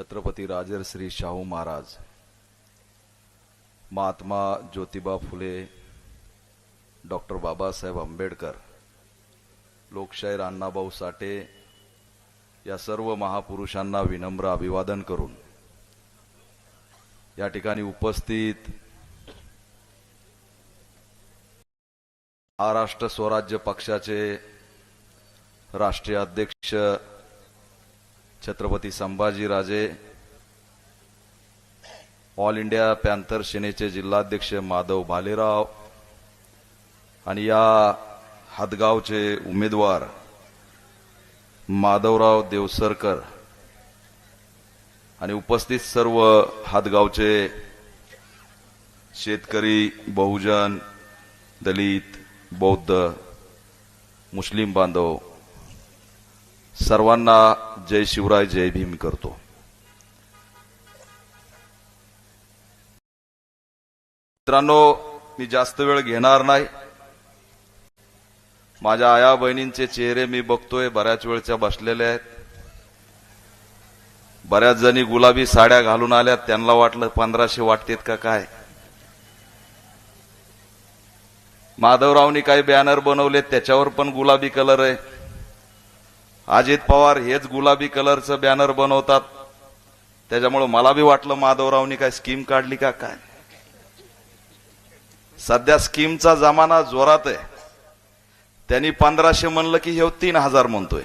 Chhatrapati Rajarshi Shahu Maharaj Mahatma Jyotiba Phule doctor Babasaheb Ambedkar लोकशाहीर अण्णाभाऊ साठे या सर्व महापुरुषांना विनम्र अभिवादन करून या ठिकाणी उपस्थित महाराष्ट्र स्वराज्य पक्षाचे राष्ट्रीय अध्यक्ष Chhatrapati Sambhajiraje all India panther सेनेचे जिल्हाध्यक्ष माधव भालेराव आणि या हदगावचे उमेदवार माधवराव देवसरकर आणि उपस्थित सर्व हातगावचे शेतकरी बहुजन दलित बौद्ध मुस्लिम बांधव सर्वांना जय शिवराय जय भीम करतो. मित्रांनो मी जास्त वेळ घेणार नाही. माझ्या आया बहिणींचे चेहरे मी बघतोय बऱ्याच वेळच्या बसलेले आहेत. बऱ्याच जणी गुलाबी साड्या घालून आल्यात त्यांना वाटलं पंधराशे वाटतेत का काय? माधवरावनी काही बॅनर बनवलेत त्याच्यावर पण गुलाबी कलर आहे. अजित पवार हेच गुलाबी कलरचं बॅनर बनवतात. त्याच्यामुळे मला बी वाटलं माधवरावनी काय स्कीम काढली का काय? सध्या स्कीमचा जमाना जोरात आहे. त्यांनी पंधराशे म्हणलं की हे तीन हजार म्हणतोय.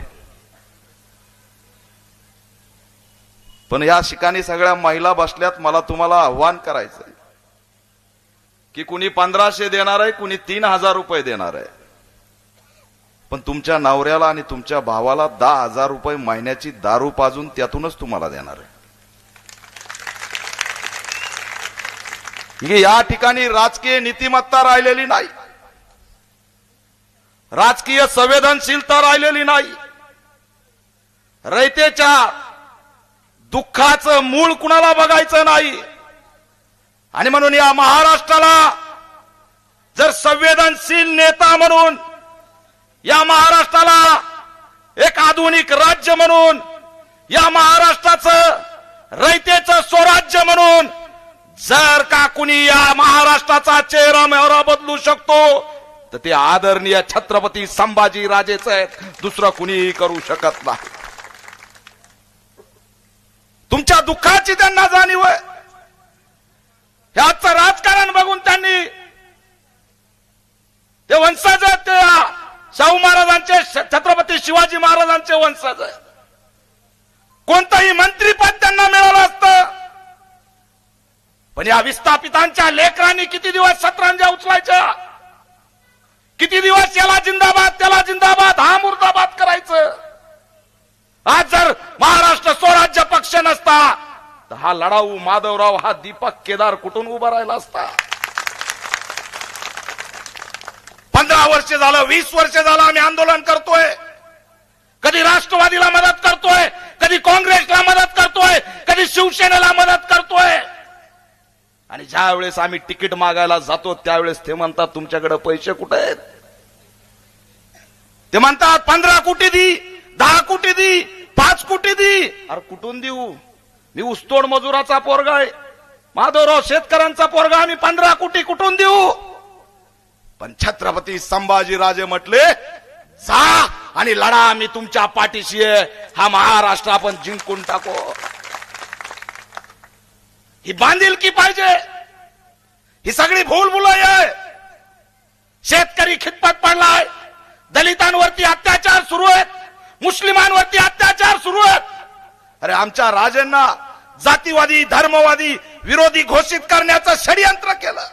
पण या ठिकाणी सगळ्या महिला बसल्यात मला तुम्हाला आव्हान करायचंय. की कुणी पंधराशे देणार आहे कुणी तीन हजार रुपये देणार आहे. पण तुमच्या नवऱ्याला आणि तुमच्या भावाला दहा हजार रुपये महिन्याची दारू पाजून त्यातूनच तुम्हाला देणार आहे. या ठिकाणी राजकीय नीतिमत्ता राहिलेली नाही. राजकीय संवेदनशीलता राहिलेली नाही. रयतेच्या दुःखाचं मूळ कुणाला बघायचं नाही? आणि म्हणून या महाराष्ट्राला जर संवेदनशील नेता म्हणून या महाराष्ट्राला एक आधुनिक राज्य म्हणून या महाराष्ट्राचं रयतेचं स्वराज्य म्हणून जर का कुणी या महाराष्ट्राचा चेहरा मेहरा बदलू शकतो तर ते आदरणीय छत्रपती संभाजी राजेच आहेत दुसरं कुणीही करू शकत नाही. तुमच्या दुःखाची त्यांना जाणीव आहे. हे आजचं राजकारण बघून त्यांनी ते वंशज आहेत ते शाहू महाराजांचे छत्रपती शिवाजी महाराजांचे वंशज आहे. कोणतंही मंत्रीपद त्यांना मिळालं असतं. पण या विस्थापितांच्या लेकरांनी किती दिवस सतरंजा उचलायच्या? किती दिवस याला जिंदाबाद त्याला जिंदाबाद हा मुर्दाबाद करायचं? आज जर महाराष्ट्र स्वराज्य पक्ष नसता तर हा लढाऊ माधवराव हा दीपक केदार कुठून उभा राहिला असता? पंधरा वर्ष झालं वीस वर्ष झालं आम्ही आंदोलन करतोय. कधी राष्ट्रवादीला मदत करतोय कधी काँग्रेसला मदत करतोय कधी शिवसेनेला मदत करतोय. आणि ज्या वेळेस आम्ही तिकीट मागायला जातो त्यावेळेस ते म्हणतात तुमच्याकडे पैसे कुठे आहेत? ते म्हणतात पंधरा कोटी दी दहा कोटी दी पाच कोटी दी. अरे कुठून देऊ? मी उसतोड मजुराचा पोरगा आहे. माधवराव शेतकऱ्यांचा पोरगा आम्ही पंधरा कोटी कुठून देऊ? पण छत्रपती संभाजीराजे म्हटले जा आणि लढा मी तुमच्या पाठीशी आहे. हा महाराष्ट्र आपण जिंकून टाको. ही बांधिलकी पाहिजे. ही सगळी भूलभुलाई आहे. शेतकरी खितपत पडलाय. दलितांवरती अत्याचार सुरू आहेत. मुस्लिमांवरती अत्याचार सुरू आहेत. अरे आमच्या राजांना जातीवादी धर्मवादी विरोधी घोषित करण्याचं षडयंत्र केलं.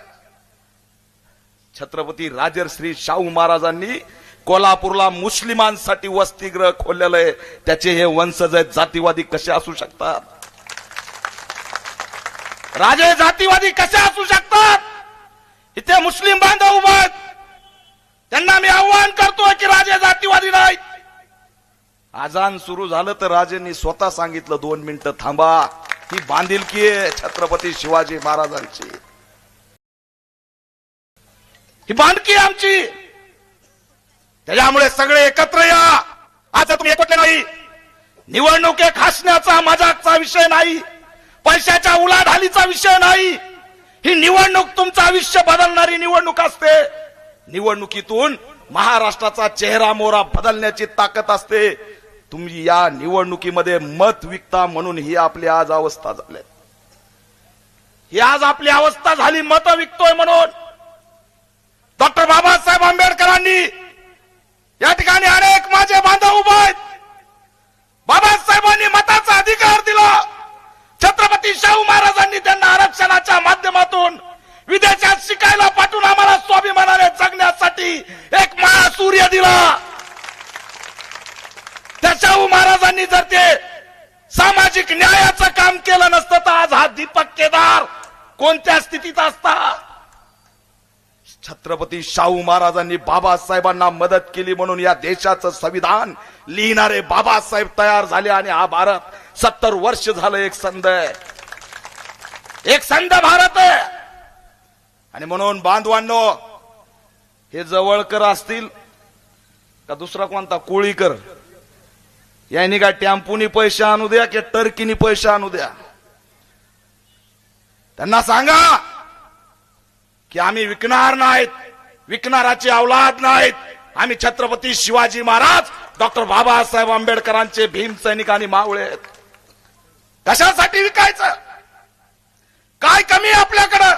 छत्रपती राजर्श्री शाहू महाराजांनी कोल्हापूरला मुस्लिमांसाठी वसतिगृह खोललेलं आहे. त्याचे हे वंशज आहेत. जातीवादी कसे असू शकतात? राजे जातीवादी कसे असू शकतात? इथे मुस्लिम बांधव उभा त्यांना मी आव्हान करतोय की राजे जातीवादी नाहीत. आजान सुरू झालं तर राजेंनी स्वतः सांगितलं दोन मिनिटं थांबा. ही बांधिलकी आहे छत्रपती शिवाजी महाराजांची. ही बांधकी आमची. त्याच्यामुळे सगळे एकत्र या. आता तुम्ही एकवटले नाही. निवडणुके खासण्याचा हसण्याचा मजाकचा विषय नाही. पैशाच्या उलाढालीचा विषय नाही. ही निवडणूक तुमचं आयुष्य बदलणारी निवडणूक असते. निवडणुकीतून महाराष्ट्राचा चेहरा मोहरा बदलण्याची ताकद असते. तुम्ही या निवडणुकीमध्ये मत विकता म्हणून ही आपली आज अवस्था झाली. ही आज आपली अवस्था झाली मत विकतोय म्हणून. डॉक्टर बाबासाहेब आंबेडकरांनी या ठिकाणी अनेक माझे बांधव उभे आहेत. बाबासाहेबांनी मताचा अधिकार दिला. छत्रपती शाहू महाराजांनी त्यांना आरक्षणाच्या माध्यमातून विदेशात शिकायला पाठवून आम्हाला स्वाभिमानाने जगण्यासाठी एक महासूर्य दिला. त्या शाहू महाराजांनी जर ते सामाजिक न्यायाचं काम केलं नसतं तर आज हा दीपक केदार कोणत्या स्थितीत असता? छत्रपती शाहू महाराजांनी बाबासाहेबांना मदत केली म्हणून या देशाचं संविधान लिहिणारे बाबासाहेब तयार झाले आणि हा भारत सत्तर वर्ष झालं एक संध आहे. एक संध भारत आहे. आणि म्हणून बांधवांनो हे जवळकर असतील का दुसरा कोणता? कोळीकर. यांनी काय टेम्पोनी पैसे आणू द्या की टर्कीनी पैसे आणू द्या? त्यांना सांगा की आम्ही विकणार नाहीत विकणाराची अवलाद नाहीत. आम्ही छत्रपती शिवाजी महाराज डॉक्टर बाबासाहेब आंबेडकरांचे भीम सैनिक आणि मावळे आहेत. कशासाठी विकायचं? काय कमी आहे आपल्याकडं?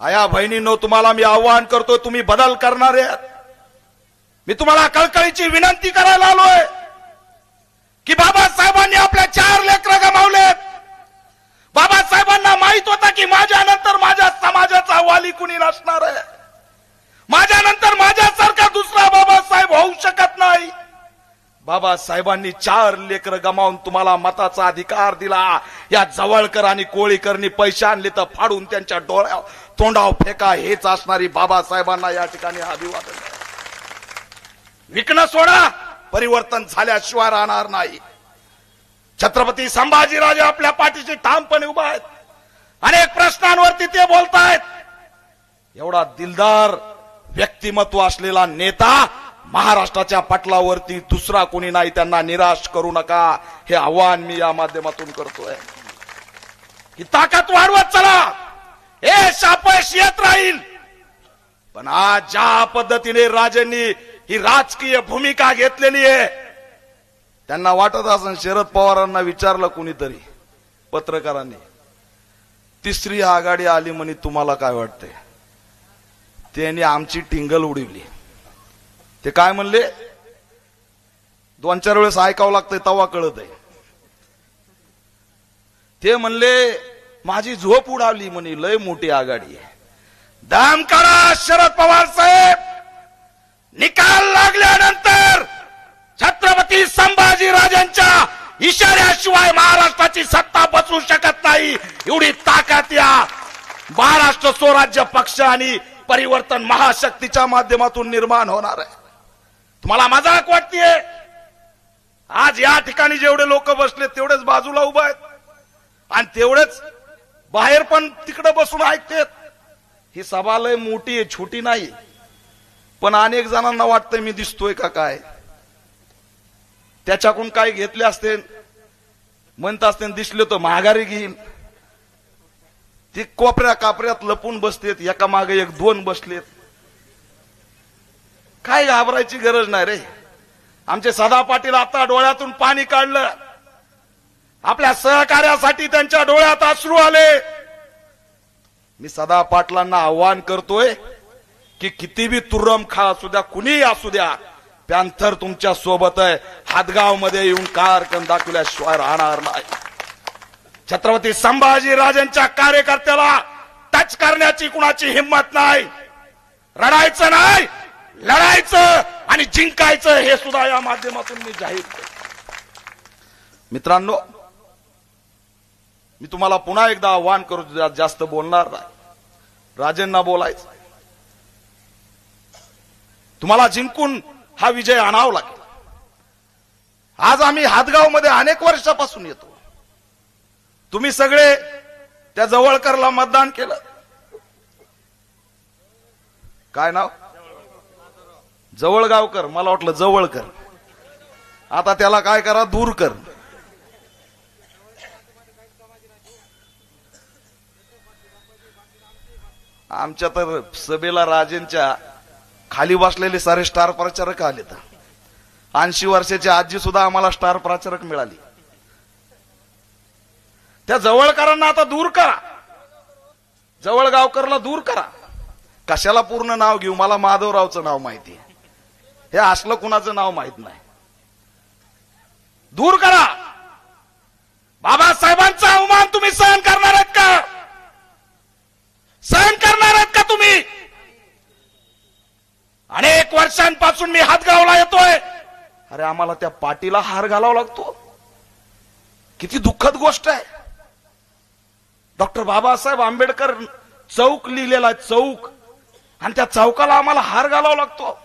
आया बहिणींनो तुम्हाला मी आव्हान करतो तुम्ही बदल करणारे आहेत. मी तुम्हाला कळकळीची विनंती करायला आलोय की बाबासाहेबांनी आपल्या चार लेकर गमावलेत. बाबासाहेबांना माहीत होता की माझ्यानंतर माझ्या समाजाचा वाली कुणी नसणार आहे. माझ्यानंतर माझ्यासारखा दुसरा बाबासाहेब होऊ शकत नाही. बाबासाहेबांनी चार लेकर गमावून तुम्हाला मताचा अधिकार दिला. या जवळकर आणि कोळीकरनी पैसे आणले तर फाडून त्यांच्या डोळ्या तोंडाव फेका. हेच असणारी बाबासाहेबांना या ठिकाणी अभिवादन. विकणं सोडा. परिवर्तन झाल्याशिवाय राहणार नाही. छत्रपती संभाजीराजे आपल्या पाठीशी ठामपणे उभा आहेत. अनेक प्रश्नांवरती ते बोलतायत. एवढा दिलदार व्यक्तिमत्व असलेला नेता महाराष्ट्राच्या पटलावरती दुसरा कोणी नाही त्यांना निराश करू नका. हे आव्हान मी या माध्यमातून करतोय. ही ताकद वाढवत चला. हे सापयश येत राहील. पण आज ज्या पद्धतीने राजांनी ही राजकीय भूमिका घेतलेली आहे त्यांना वाटत असं शरद पवारांना विचारलं कुणीतरी पत्रकारांनी. तिसरी आघाडी आली म्हणे तुम्हाला काय वाटतंय? त्यांनी आमची टिंगल उडवली. ते काय म्हणले? दोन चार वेळेस ऐकावं लागतंय तवा कळत आहे ते म्हणले माझी झोप उडावली म्हणे लय मोठी आघाडी आहे. दाम करा शरद पवार साहेब! निकाल लागल्यानंतर छत्रपती संभाजी राजांच्या इशाऱ्याशिवाय महाराष्ट्राची सत्ता बसू शकत नाही. एवढी ताकद या महाराष्ट्र स्वराज्य पक्ष आणि परिवर्तन महाशक्तीच्या माध्यमातून निर्माण होणार आहे. तुम्हाला मजाक वाटतेय? आज या ठिकाणी जेवढे लोक बसले तेवढेच बाजूला उभा आहेत. आणि तेवढेच बाहेर पण तिकडे बसून ऐकतेत. ही सभा लय मोठी आहे छोटी नाही. पण अनेक जणांना वाटतंय मी दिसतोय का काय? त्याच्याकडून काय घेतले असते म्हणत असते दिसले तर माघारी घेईन. ती कोपऱ्या कापऱ्यात लपून बसतेत एका मागे एक दोन बसलेत. काय घाबरायची गरज नाही रे. आमचे सदा पाटील आता डोळ्यातून पाणी काढलं. आपल्या सहकार्यासाठी त्यांच्या डोळ्यात अश्रू आले. मी सदा पाटलांना आव्हान करतोय की किती बी तुर्रम खा असू द्या कुणीही असू द्या. पॅन्थर तुमच्यासोबत आहे. हातगावमध्ये येऊन कार्यक्रम दाखवल्याशिवाय राहणार नाही. छत्रपती संभाजी राजांच्या कार्यकर्त्याला टच करण्याची कुणाची हिंमत नाही. रडायचं नाही लढायचं आणि जिंकायचं हे सुद्धा या माध्यमातून मी जाहीर मित्रांनो मी तुम्हाला पुन्हा एकदा आव्हान करू जास्त बोलणार नाही. राजेंना बोलायचं. तुम्हाला जिंकून हा विजय आणावा लागेल. आज आम्ही हातगावमध्ये अनेक वर्षापासून येतो. तुम्ही सगळे त्या जवळकरला मतदान केलं. काय नाव? जवळगावकर मला वाटलं जवळकर. आता त्याला काय करा? दूर कर आमच्या तर सभेला राजेंच्या खाली बसलेले सारे स्टार प्रचारक आले तर ऐंशी वर्षाची आजी सुद्धा आम्हाला स्टार प्रचारक मिळाली. त्या जवळकरांना आता दूर करा. जवळगावकरला दूर करा. कशाला पूर्ण नाव घेऊ? मला माधवरावचं नाव माहिती आहे. हे असलं कुणाचं नाव माहीत नाही. दूर करा. बाबासाहेब अवमान तुम्ही सहन करणार आहात का सहन करणार आहात का तुम्ही अनेक वर्षांपासून मी हातगावला येतोय. अरे आम्हाला त्या पाटीला हार घालावा लागतो. किती दुःखद गोष्ट आहे. डॉक्टर बाबासाहेब आंबेडकर चौक लिहिलेला आहे चौक आणि त्या चौकाला आम्हाला हार घालावा लागतो.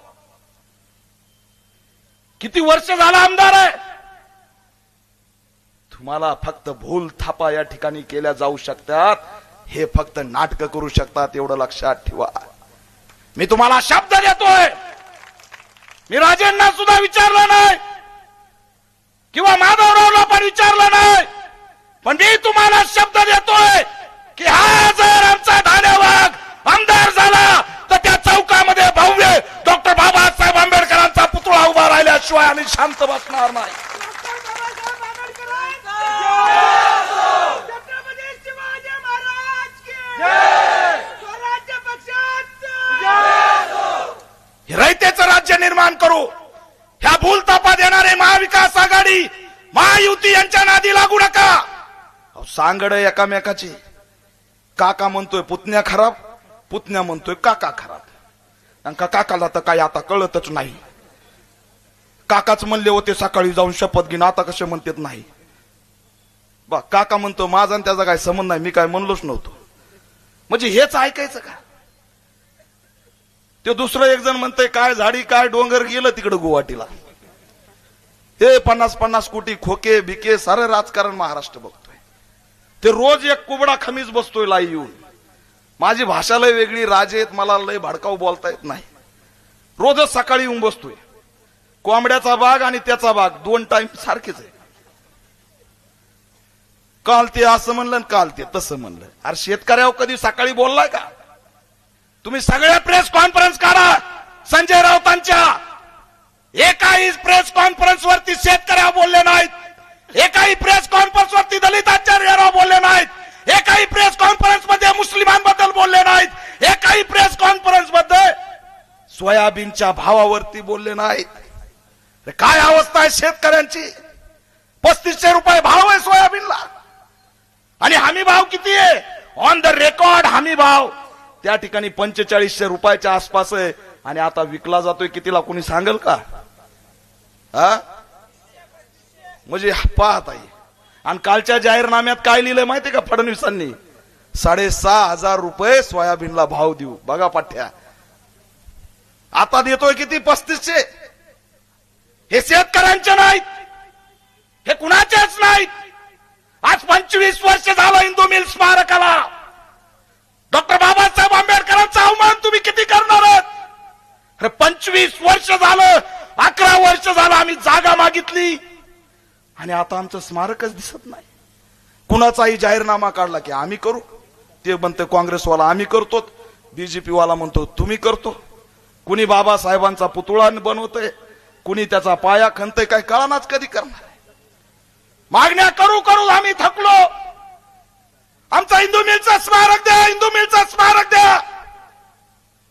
किती वर्ष झाला आमदार आहे. तुम्हाला फक्त भूल थापा या ठिकाणी केल्या जाऊ शकतात. हे फक्त नाटक करू शकतात एवढं लक्षात ठेवा. मी तुम्हाला शब्द देतोय. मी राजेंना सुद्धा विचारलं नाही. किंवा माधवरावला पण विचारलं नाही. पण मी तुम्हाला शब्द देतोय की हा जर आमचा धान्यवाग आमदार झाला तर त्या चौकामध्ये भव्य डॉक्टर बाबासाहेब आंबेडकरांचा पुतळा उभा राहिल्याशिवाय आम्ही शांत बसणार नाही छत्रपती शिवाजी महाराज की स्वराज्य पक्षाचा हे रयतेचं राज्य निर्माण करू. ह्या भूलतापा देणारे महाविकास आघाडी महायुती यांच्या नादी लागू नका. अहो, सांगड एकामेकाची. काका म्हणतोय पुतण्या खराब पुतण्या म्हणतोय काका खराब. का काकाला तर काय आता कळतच नाही. काकाच म्हणले होते सकाळी जाऊन शपथ घेणं आता कसे म्हणतात नाही. बा काका म्हणतो माझा आणि त्याचा काय संबंध नाही मी काय म्हणलोच नव्हतो. म्हणजे हेच ऐकायचं का? ते दुसरं एक जण म्हणतंय काय झाडी काय डोंगर गेलं तिकडं गुवाहाटीला. ते पन्नास पन्नास कोटी खोके बिके सारं राजकारण महाराष्ट्र बघतोय. ते रोज एक कुबडा खमीज बसतोय लाई येऊन. माझी भाषा लय वेगळी राजे आहेत मला लय भडकाऊ बोलता येत नाही. रोजच सकाळी येऊन बसतोय. कोंबड्याचा बाग आणि त्याचा बाग दोन टाइम सारखेच आहे. काल ते असं म्हणलं काल ते तसं म्हणलं. अरे शेतकऱ्यावर कधी सकाळी बोललाय का? तुम्ही सगळ्या प्रेस कॉन्फरन्स काढा. संजय राऊतांच्या एकाही प्रेस कॉन्फरन्स वरती शेतकऱ्या बोलले नाहीत. एकाही प्रेस कॉन्फरन्स वरती दलित बोलले नाहीत. एकाही प्रेस कॉन्फरन्समध्ये मुस्लिमांबद्दल बोलले नाहीत. एकाही प्रेस कॉन्फरन्समध्ये सोयाबीनच्या भावावरती बोलले नाहीत. काय अवस्था आहे शेतकऱ्यांची? पस्तीसशे रुपये भाव आहे सोयाबीनला. आणि हमी भाव किती आहे? ऑन द रेकॉर्ड हमी भाव. त्या ठिकाणी पंचेचाळीसशे रुपयाच्या आसपास आहे. आणि आता विकला जातोय कितीला कोणी सांगेल का? हा? म्हणजे पाहत आहे आणि कालच्या जाहीरनाम्यात काय लिहिलंय माहितीये का फडणवीसांनी? साडेसहा हजार रुपये सोयाबीनला भाव देऊ. बघा पाठ्या आता देतोय किती? पस्तीसशे. हे शेतकऱ्यांचे नाहीत. हे कुणाचेच नाहीत. आज पंचवीस वर्ष झालं हिंदू मिल स्मारकाला. डॉक्टर बाबासाहेब आंबेडकरांचा अवमान तुम्ही किती करणार आहात? अरे पंचवीस वर्ष झालं अकरा वर्ष झालं आम्ही जागा मागितली. आणि आता आमचं स्मारकच दिसत नाही. कुणाचाही जाहीरनामा काढला की आम्ही करू. ते म्हणते काँग्रेसवाला आम्ही करतो. बीजेपी वाला म्हणतो तुम्ही करतो. कुणी बाबासाहेबांचा पुतळा बनवतोय कुणी त्याचा पाया खणतय काय कळानाच कधी करणार मागण्या करू करू आम्ही थकलो. हिंदू मिलचं स्मारक द्या हिंदू मिलचं स्मारक द्या.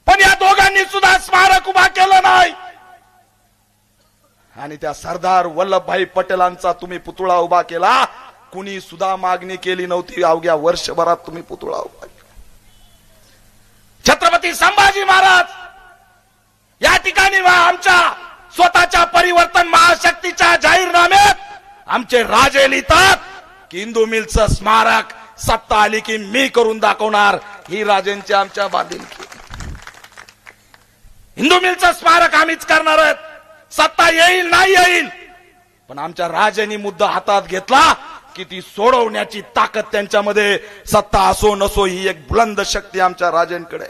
पण या दोघांनी सुद्धा स्मारक उभा केलं नाही. आणि त्या सरदार वल्लभभाई पटेलांचा तुम्ही पुतळा उभा केला. कुणी सुद्धा मागणी केली नव्हती. अवघ्या वर्षभरात तुम्ही पुतळा उभा केला. छत्रपती संभाजी महाराज या ठिकाणी आमच्या स्वतःच्या परिवर्तन महाशक्तीच्या जाहीरनाम्यात आमचे राजे लिहितात की हिंदू मिलचं स्मारक सत्ता आली की मी करून दाखवणार. ही राजेंची आमच्या बांधिलकी. हिंदू मिलचं स्मारक आम्हीच करणार आहेत. सत्ता येईल नाही येईल. पण आमच्या राजांनी मुद्दा हातात घेतला की ती सोडवण्याची ताकद त्यांच्यामध्ये सत्ता असो नसो ही एक बुलंद शक्ती आमच्या राजांकडे.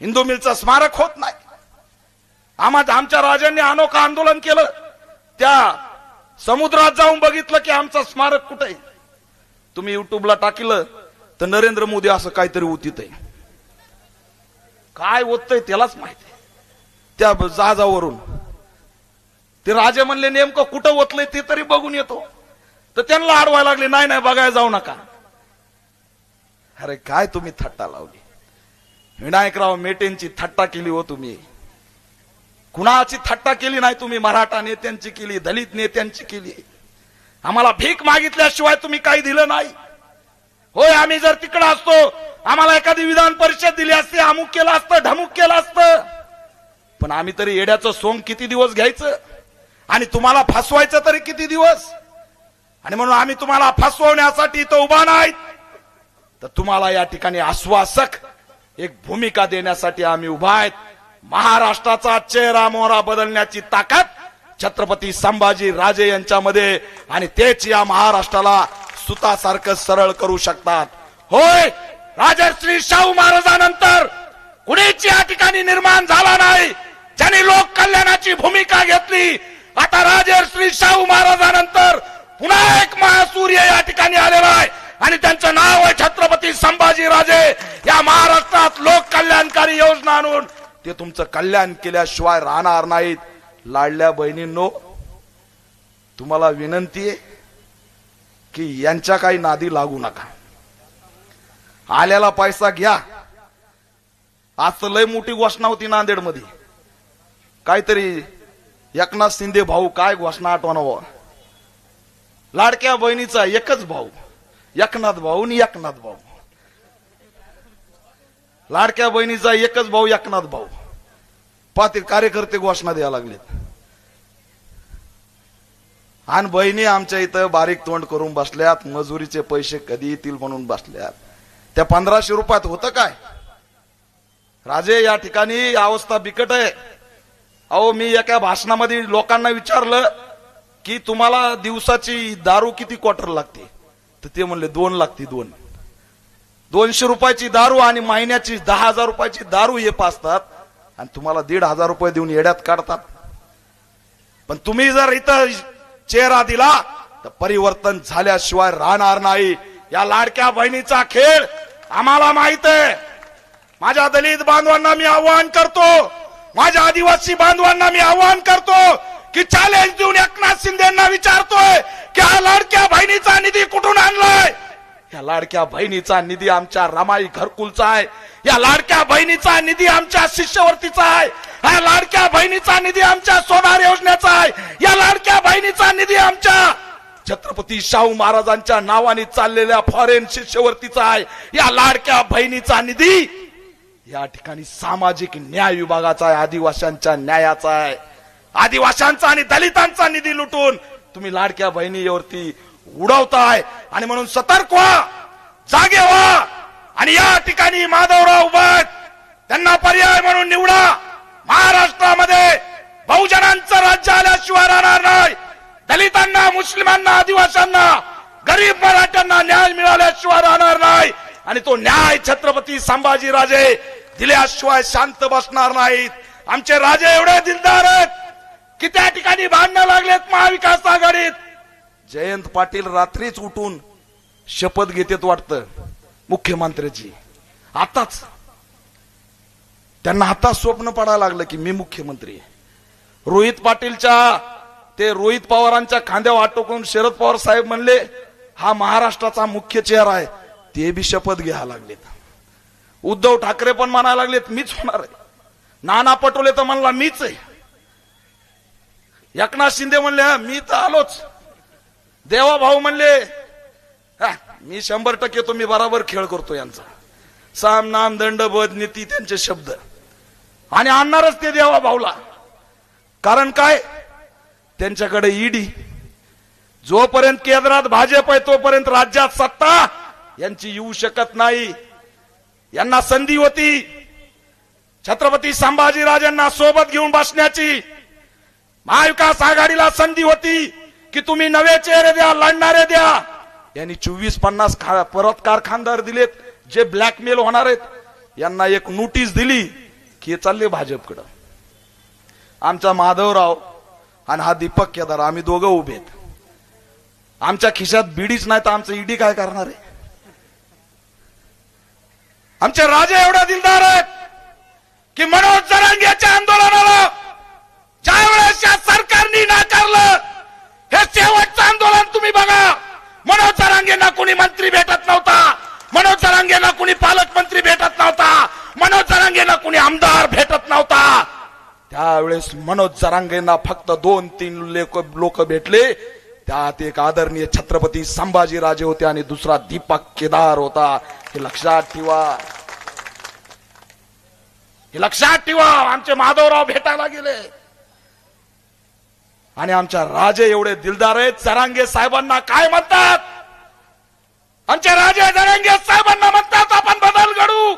हिंदू मिलचं स्मारक होत नाही. आम्हा आमच्या राजांनी अनोखं आंदोलन केलं. त्या समुद्रात जाऊन बघितलं की आमचं स्मारक कुठे आहे? तुम्ही युट्यूबला टाकलं तर नरेंद्र मोदी असं काहीतरी उतीत आहे काय होतंय त्यालाच माहिती त्या जहाजावरून. ते राजे म्हणले नेमकं कुठं ओतलंय ते तरी बघून येतो. तर त्यांना अडवायला लागले नाही नाही बघायला जाऊ नका. अरे काय तुम्ही थट्टा लावली? विनायकराव मेटेंची थट्टा केली हो तुम्ही. कुणाची थट्टा केली नाही तुम्ही? मराठा नेत्यांची केली दलित नेत्यांची केली. आम्हाला भीक मागितल्याशिवाय तुम्ही काही दिलं नाही. होय आम्ही जर तिकडं असतो आम्हाला एखादी विधान परिषद दिली असती अमुक केलं असतं ढमुक केलं असतं. पण आम्ही तरी येड्याचं सोंग किती दिवस घ्यायचं? आणि तुम्हाला फसवायचं तरी किती दिवस? आणि म्हणून आम्ही तुम्हाला फसवण्यासाठी इथं उभा नाहीत. तर तुम्हाला या ठिकाणी आश्वासक एक भूमिका देण्यासाठी आम्ही उभा आहेत. महाराष्ट्राचा चेहरा मोहरा बदलण्याची ताकद छत्रपती संभाजी राजे यांच्यामध्ये आणि तेच या महाराष्ट्राला सुतासारखं सरळ करू शकतात. होय राजश्री शाहू महाराजांनंतर कुणीच या ठिकाणी निर्माण झाला नाही. ज्यांनी लोक कल्याणाची भूमिका घेतली आता राजश्री शाहू महाराजांनंतर पुन्हा एक महासूर्य या ठिकाणी आलेला आहे. आणि त्यांचं नाव आहे छत्रपती संभाजी राजे. या महाराष्ट्रात लोक कल्याणकारी योजना आणून ते तुमचं कल्याण केल्याशिवाय राहणार नाहीत. लाडल्या बहिणींनो तुम्हाला विनंती आहे की यांच्या काही नादी लागू नका. आल्याला पैसा घ्या. आज तर लय मोठी घोषणा होती नांदेडमध्ये काहीतरी एकनाथ शिंदे भाऊ काय घोषणा आठवण लाडक्या बहिणीचा एकच भाऊ एकनाथ भाऊ आणि एकनाथ भाऊ. लाडक्या बहिणीचा एकच भाऊ एकनाथ भाऊ. पाहते कार्यकर्ते घोषणा द्यायला लागलेत. आणि बहिणी आमच्या इथं बारीक तोंड करून बसल्यात मजुरीचे पैसे कधी येतील म्हणून बसल्यात. त्या पंधराशे रुपयात होतं काय? राजे या ठिकाणी अवस्था बिकट आहे. अहो मी एका भाषणामध्ये लोकांना विचारलं की तुम्हाला दिवसाची दारू किती क्वार्टर लागते? तर ते म्हणले दोन लागते दोन. दोनशे रुपयाची दारू आणि महिन्याची दहा हजार रुपयाची दारू हे पाचतात. आणि तुम्हाला दीड हजार रुपये देऊन येड्यात काढतात. पण तुम्ही जर इथं चेहरा दिला तर परिवर्तन झाल्याशिवाय राहणार नाही. या लाडक्या बहिणीचा खेळ आम्हाला माहीत आहे. माझ्या दलित बांधवांना मी आवाहन करतो. माझ्या आदिवासी बांधवांना मी आवाहन करतो की चॅलेंज देऊन एकनाथ शिंदेना विचारतोय की हा लाडक्या बहिणीचा निधी कुठून आणलाय? या लाडक्या बहिणीचा निधी आमच्या रमाई घरकुलचा आहे. या लाडक्या बहिणीचा निधी आमच्या शिष्यवर्तीचा आहे. हा लाडक्या बहिणीचा निधी आमच्या सोनार योजनेचा आहे. या लाडक्या बहिणीचा निधी आमच्या छत्रपती शाहू महाराजांच्या नावाने चाललेल्या फॉरेन शिष्यवर्तीचा आहे. या लाडक्या बहिणीचा निधी या ठिकाणी सामाजिक न्याय विभागाचा आहे आदिवाशांच्या न्यायाचा आहे. आदिवाशांचा आणि दलितांचा निधी लुटून तुम्ही लाडक्या बहिणीवरती उडवताय. आणि म्हणून सतर्क व्हा. जागे व्हा. आणि या ठिकाणी माधवराव उभा त्यांना पर्याय म्हणून निवडा. महाराष्ट्रामध्ये बहुजनांचं राज्य आल्याशिवाय राहणार नाही. दलितांना मुस्लिमांना आदिवासींना गरीब मराठ्यांना न्याय मिळाल्याशिवाय राहणार नाही. आणि तो न्याय छत्रपती संभाजी राजे दिल्याशिवाय शांत बसणार नाहीत. आमचे राजे एवढे दिलदार आहेत की त्या ठिकाणी भांडणं लागलेत महाविकास आघाडीत. जयंत पाटील रात्रीच उठून शपथ घेतेत वाटतं मुख्यमंत्र्याची. आताच त्यांना आता स्वप्न पडायला लागलं की मी मुख्यमंत्री रोहित पाटीलच्या ते रोहित पवारांच्या खांद्यावर आटोकून शरद पवार साहेब म्हणले हा महाराष्ट्राचा मुख्य चेहरा आहे ते बी शपथ घ्यायला लागलेत. उद्धव ठाकरे पण म्हणायला लागलेत मीच होणार आहे. नाना पटोले तर म्हणला मीच आहे. एकनाथ शिंदे म्हणले "हा, मी तर आलोच. देवा भाऊ म्हणले "हा, मी शंभर टक्के तुम्ही बराबर खेळ करतो यांचा. साम नाम दंड बद नीती त्यांचे शब्द. आणि आणणारच ते देवा भाऊला. कारण काय? त्यांच्याकडे ईडी. जोपर्यंत केंद्रात भाजप आहे तोपर्यंत राज्यात सत्ता यांची येऊ शकत नाही. यांना संधी होती. छत्रपती संभाजीराजांना सोबत घेऊन बसण्याची महाविकास आघाडीला संधी होती. की तुम्ही नवे चेहरे द्या लढणारे द्या. यांनी चोवीस पन्नास परत कारखानदार दिलेत जे ब्लॅकमेल होणार आहेत. यांना एक नोटीस दिली की हे चालले भाजपकडं. आमचा माधवराव आणि हा दीपक केदार आम्ही दोघं उभे आहेत. आमच्या खिशात बिडीच नाही तर आमचं ईडी काय करणार आहे? आमचे राजे एवढे दिलदार आहेत की मनोज जरांगेच्या आंदोलनाला ज्या वेळेस या सरकारने हे शेवटचं आंदोलन तुम्ही बघा. मनोज जरांगेंना कुणी मंत्री भेटत नव्हता. मनोज जरांगेंना कुणी पालकमंत्री भेटत नव्हता. मनोज जरांगेंना कुणी आमदार भेटत नव्हता. त्यावेळेस मनोज जरांगेंना फक्त दोन तीन लोक लोक भेटले. त्यात एक आदरणीय छत्रपती संभाजीराजे होते आणि दुसरा दीपक केदार होता. हे लक्षात ठेवा. हे लक्षात ठेवा. आमचे माधवराव भेटायला गेले. आणि आमच्या राजे एवढे दिलदार आहेत. सरांगे साहेबांना काय म्हणतात? आमचे राजे जरांगे साहेबांना म्हणतात आपण बदल घडू.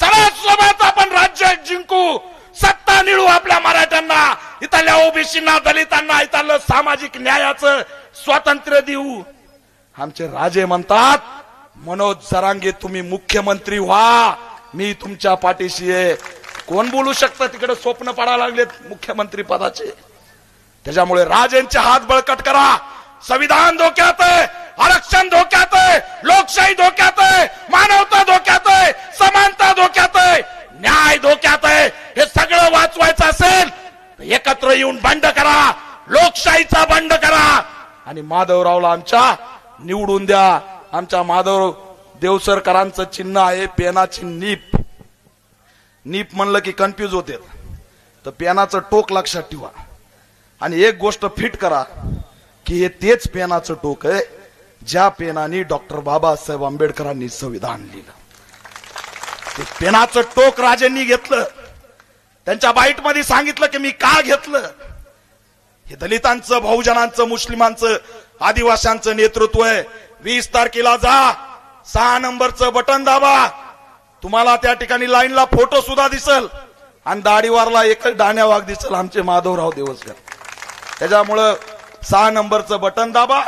चला सोबत आपण राज्य जिंकू. सत्ता निळू आपल्या मराठ्यांना. इथल्या ओबीसींना दलितांना इथलं सामाजिक न्यायाचं स्वातंत्र्य देऊ. आमचे राजे म्हणतात मनोज सरांगे तुम्ही मुख्यमंत्री व्हा. मी तुमच्या पाठीशी आहे. कोण बोलू शकतं? तिकडे स्वप्न पडायला लागलेत मुख्यमंत्री पदाचे. त्याच्यामुळे राजेंचे हात बळकट करा. संविधान धोक्यात आहे आरक्षण धोक्यात आहे लोकशाही धोक्यात आहे मानवता धोक्यात आहे समानता धोक्यात आहे न्याय धोक्यात आहे. हे सगळं वाचवायचं असेल तर एकत्र येऊन बंड करा लोकशाहीचा बंड करा. आणि माधवरावला आमच्या निवडून द्या. आमच्या माधव देवसरकरांचं चिन्ह आहे पेनाची नीप. नीप म्हणलं की कन्फ्युज होते. तर पेनाचं टोक लक्षात ठेवा. आणि एक गोष्ट फिट करा की हे तेच पेनाचं टोक आहे ज्या पेनाने डॉक्टर बाबासाहेब आंबेडकरांनी संविधान लिहिलं. ते पेनाचं टोक राजांनी घेतलं. त्यांच्या बाईटमध्ये सांगितलं की मी का घेतलं? हे दलितांचं बहुजनांचं मुस्लिमांचं आदिवासींचं नेतृत्व आहे. वीस तारखेला जा सहा नंबरचं बटन दाबा. तुम्हाला त्या ठिकाणी लाईनला फोटो सुद्धा दिसल. आणि दाढीवारला एकच डाण्या वाघ दिसल आमचे माधवराव देवसकर. त्याच्यामुळं सहा नंबरचं बटन दाबा.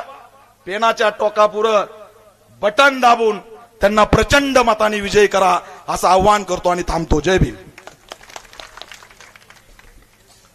पेनाच्या टोकापुरं बटन दाबून त्यांना प्रचंड मताने विजय करा असं आव्हान करतो आणि थांबतो. जय भीम.